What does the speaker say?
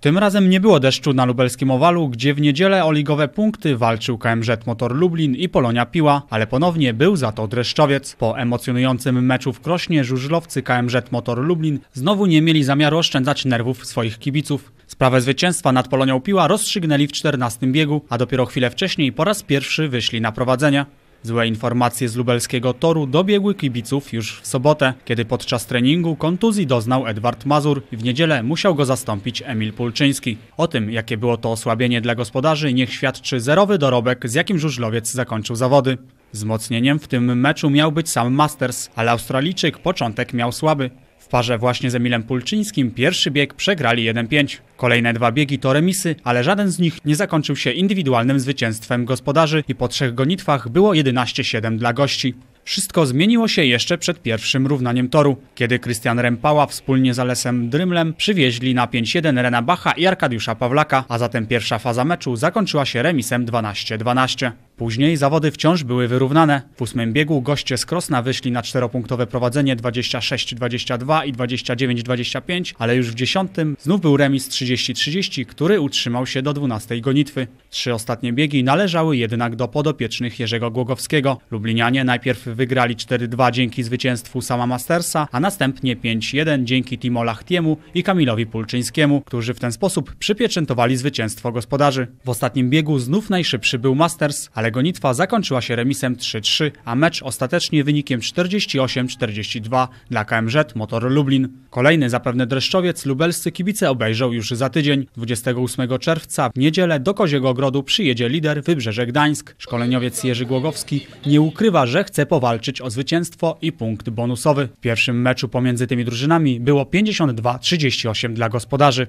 Tym razem nie było deszczu na lubelskim owalu, gdzie w niedzielę o ligowe punkty walczył KMZ Motor Lublin i Polonia Piła, ale ponownie był za to dreszczowiec. Po emocjonującym meczu w Krośnie żużlowcy KMZ Motor Lublin znowu nie mieli zamiaru oszczędzać nerwów swoich kibiców. Sprawę zwycięstwa nad Polonią Piła rozstrzygnęli w 14 biegu, a dopiero chwilę wcześniej po raz pierwszy wyszli na prowadzenie. Złe informacje z lubelskiego toru dobiegły kibiców już w sobotę, kiedy podczas treningu kontuzji doznał Edward Mazur i w niedzielę musiał go zastąpić Emil Pulczyński. O tym, jakie było to osłabienie dla gospodarzy, niech świadczy zerowy dorobek, z jakim żużlowiec zakończył zawody. Wzmocnieniem w tym meczu miał być sam Masters, ale Australijczyk początek miał słaby. Parze właśnie z Emilem Pulczyńskim pierwszy bieg przegrali 1-5. Kolejne dwa biegi to remisy, ale żaden z nich nie zakończył się indywidualnym zwycięstwem gospodarzy i po trzech gonitwach było 11-7 dla gości. Wszystko zmieniło się jeszcze przed pierwszym równaniem toru, kiedy Krystian Rempała wspólnie z Alesem Drymlem przywieźli na 5-1 Rena Bacha i Arkadiusza Pawlaka, a zatem pierwsza faza meczu zakończyła się remisem 12-12. Później zawody wciąż były wyrównane. W ósmym biegu goście z Krosna wyszli na czteropunktowe prowadzenie 26-22 i 29-25, ale już w dziesiątym znów był remis 30-30, który utrzymał się do 12 gonitwy. Trzy ostatnie biegi należały jednak do podopiecznych Jerzego Głogowskiego. Lublinianie najpierw wygrali 4-2 dzięki zwycięstwu sama Mastersa, a następnie 5-1 dzięki Timo Lachtiemu i Kamilowi Pulczyńskiemu, którzy w ten sposób przypieczętowali zwycięstwo gospodarzy. W ostatnim biegu znów najszybszy był Masters, gonitwa zakończyła się remisem 3-3, a mecz ostatecznie wynikiem 48-42 dla KMZ Motor Lublin. Kolejny zapewne dreszczowiec lubelscy kibice obejrzą już za tydzień. 28 czerwca w niedzielę do Koziego Ogrodu przyjedzie lider Wybrzeże Gdańsk. Szkoleniowiec Jerzy Głogowski nie ukrywa, że chce powalczyć o zwycięstwo i punkt bonusowy. W pierwszym meczu pomiędzy tymi drużynami było 52-38 dla gospodarzy.